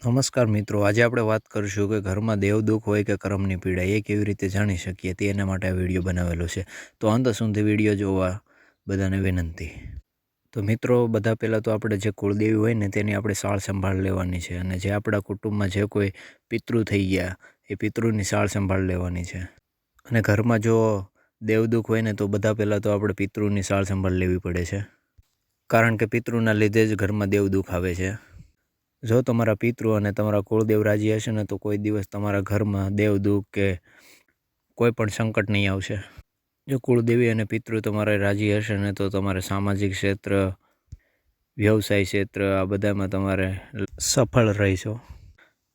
નમસ્કાર મિત્રો, આજે આપણે વાત કરીશું કે ઘરમાં દેવદુખ હોય કે કર્મની પીડા, એ કેવી રીતે જાણી શકીએ તે એના માટે આ વીડિયો બનાવેલો છે. તો અંત સુધી વીડિયો જોવા બધાને વિનંતી. તો મિત્રો, બધા પહેલાં તો આપણે જે કુળદેવી હોય ને તેની આપણે સાળ સંભાળ લેવાની છે અને જે આપણા કુટુંબમાં જે કોઈ પિતૃ થઈ ગયા, એ પિતૃની સાળ સંભાળ લેવાની છે. અને ઘરમાં જો દેવદુખ હોય ને તો બધા પહેલાં તો આપણે પિતૃની સાળ સંભાળ લેવી પડે છે. કારણ કે પિતૃના લીધે જ ઘરમાં દેવદુખ આવે છે. જો તમારા પિતૃ અને તમારા કુળદેવ રાજી હશે ને, તો કોઈ દિવસ તમારા ઘરમાં દેવદુખ કે કોઈ પણ સંકટ નહીં આવશે. જો કુળદેવી અને પિતૃ તમારે રાજી હશે ને, તો તમારે સામાજિક ક્ષેત્ર, વ્યવસાય ક્ષેત્ર, આ બધામાં તમારે સફળ રહીશો.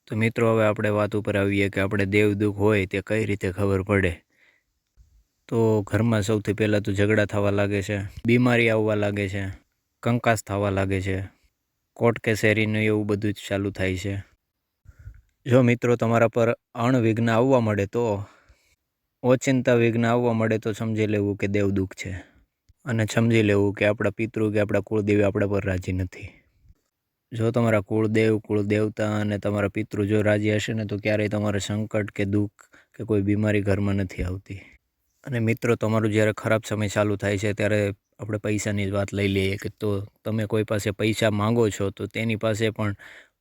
તો મિત્રો, હવે આપણે વાત ઉપર આવીએ કે આપણે દેવદુઃખ હોય તે કઈ રીતે ખબર પડે? તો ઘરમાં સૌથી પહેલાં તો ઝઘડા થવા લાગે છે, બીમારી આવવા લાગે છે, કંકાસ થવા લાગે છે કોર્ટ કચેરીનું એવું બધું જ ચાલુ થાય છે. જો મિત્રો તમારા પર અણવિઘ્ન આવવા મળે તો, ઓચિંતા વિઘ્ન આવવા મળે તો સમજી લેવું કે દેવદુખ છે. અને સમજી લેવું કે આપણા પિતૃ કે આપણા કુળદેવી આપણા પર રાજી નથી. જો તમારા કુળદેવ, કુળદેવતા અને તમારા પિતૃ જો રાજી હશે ને તો ક્યારેય તમારે સંકટ કે દુઃખ કે કોઈ બીમારી ઘરમાં નથી આવતી. અને મિત્રો, તમારું જ્યારે ખરાબ સમય ચાલુ થાય છે, ત્યારે આપણે પૈસાની જ વાત લઈ લઈએ કે તો તમે કોઈ પાસે પૈસા માંગો છો, તો તેની પાસે પણ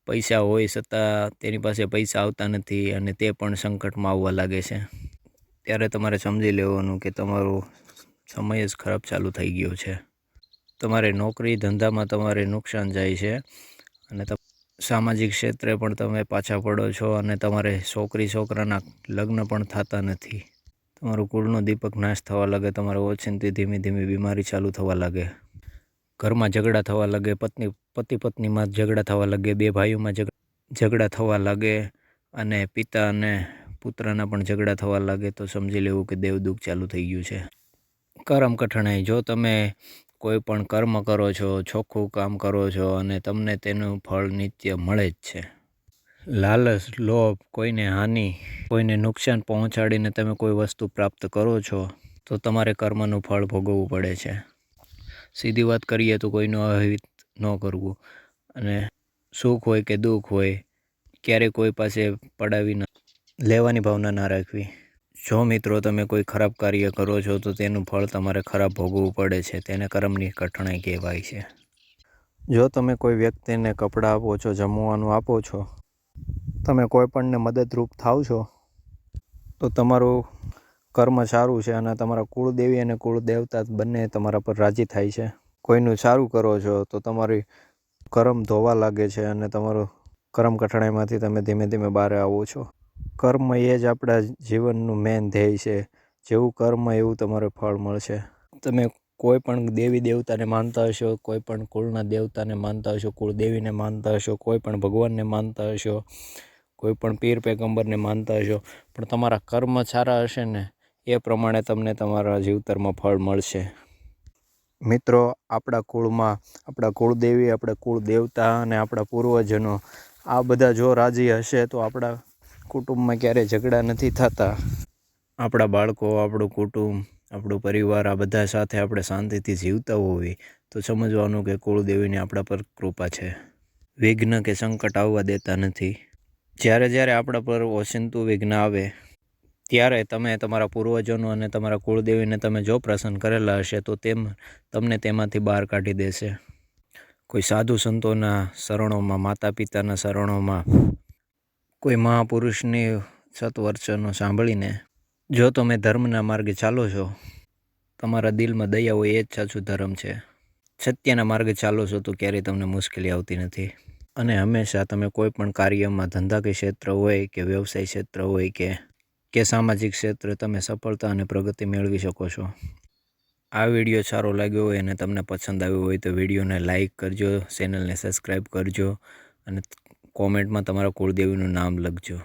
પૈસા હોય છતાં તેની પાસે પૈસા આવતા નથી અને તે પણ સંકટમાં આવવા લાગે છે. ત્યારે તમારે સમજી લેવાનું કે તમારો સમય જ ખરાબ ચાલુ થઈ ગયો છે. તમારે નોકરી ધંધામાં તમારે નુકસાન જાય છે અને સામાજિક ક્ષેત્રે પણ તમે પાછા પડો છો અને તમારે છોકરી છોકરાના લગ્ન પણ થતા નથી. તમારું કુળનો દીપક નાશ થવા લાગે, તમારે ઓચિંતી ધીમે ધીમે બીમારી ચાલુ થવા લાગે. ઘરમાં ઝઘડા થવા લાગે, પત્ની, પતિ પત્નીમાં ઝઘડા થવા લાગે, બે ભાઈઓમાં ઝઘડા થવા લાગે અને પિતા અને પુત્રના પણ ઝઘડા થવા લાગે તો સમજી લેવું કે દેવદુખ ચાલુ થઈ ગયું છે. કરમ કઠણાઈ, જો તમે કોઈ પણ કર્મ કરો છો, ચોખ્ખું કામ કરો છો અને તમને તેનું ફળ નિત્ય મળે જ છે. લાલચ, લોભ કોઈને હાનિ કોઈને નુકસાન પહોંચાડીને તમે કોઈ વસ્તુ પ્રાપ્ત કરો છો, તો તમારે કર્મનું ફળ ભોગવવું પડે છે. સીધી વાત કરીએ તો કોઈનું અહિત ન કરવું. અને સુખ હોય કે દુઃખ હોય, ક્યારેય કોઈ પાસે પડાવી ન લેવાની ભાવના ના રાખવી. જો મિત્રો તમે કોઈ ખરાબ કાર્ય કરો છો, તો તેનું ફળ તમારે ખરાબ ભોગવવું પડે છે. તેને કર્મની કઠણાઈ કહેવાય છે. જો તમે કોઈ વ્યક્તિને કપડાં આપો છો, જમવાનું આપો છો, તમે કોઈ પણને મદદરૂપ થાવ છો તો તમારું કર્મ સારું છે અને તમારા કુળદેવી અને કુળદેવતા બંને તમારા પર રાજી થાય છે. કોઈનું સારું કરો છો તો તમારી કર્મ ધોવા લાગે છે અને તમારું કર્મ કઠણાઈમાંથી તમે ધીમે ધીમે બહાર આવો છો. કર્મ એ જ આપણા જીવનનું મેન ધ્યેય છે. જેવું કર્મ એવું તમારે ફળ મળશે. તમે કોઈ પણ દેવી દેવતાને માનતા હશો, કોઈ પણ કુળના દેવતાને માનતા હશો, કુળદેવીને માનતા હશો, કોઈ પણ ભગવાનને માનતા હશો કોઈ પણ પીર પેગંબરને માનતા હશો, પણ તમારા કર્મ સારા હશે ને, એ પ્રમાણે તમને તમારા જીવતરમાં ફળ મળશે. મિત્રો, આપણા કુળમાં, આપણા કુળદેવી, આપણા કુળ દેવતા અને આપણા પૂર્વજનો, આ બધા જો રાજી હશે તો આપણા કુટુંબમાં ક્યારેય ઝઘડા નથી થતા. આપણા બાળકો, આપણું કુટુંબ, આપણું પરિવાર, આ બધા સાથે આપણે શાંતિથી જીવતા હોવી તો સમજવાનું કે કુળદેવીની આપણા પર કૃપા છે. વિઘ્ન કે સંકટ આવવા દેતા નથી. જ્યારે જ્યારે આપણા પર ઓચિંતું વિઘ્ન આવે, ત્યારે તમે તમારા પૂર્વજોનું અને તમારા કુળદેવીને તમે જો પ્રસન્ન કરેલા હશે, તો તેમ તમને તેમાંથી બહાર કાઢી દેશે. કોઈ સાધુ સંતોના શરણોમાં માતા પિતાના શરણોમાં, કોઈ મહાપુરુષની સત્વર્ચનો સાંભળીને, જો તમે ધર્મના માર્ગે ચાલો છો, તમારા દિલમાં દયા હોય એ જ સાચું ધર્મ છે. સત્યના માર્ગે ચાલો છો, તો ક્યારેય તમને મુશ્કેલી આવતી નથી. અને હંમેશા તમે કોઈ પણ કાર્યમાં ધંધા કે ક્ષેત્ર હોય કે વ્યવસાય ક્ષેત્ર હોય કે કે સામાજિક ક્ષેત્ર, તમે સફળતા અને પ્રગતિ મેળવી શકો છો. આ વીડિયો સારો લાગ્યો હોય અને તમને પસંદ આવ્યો હોય તો વિડીયોને લાઇક કરજો, ચેનલને સબસ્ક્રાઈબ કરજો અને કોમેન્ટમાં તમારા કુળદેવીનું નામ લખજો.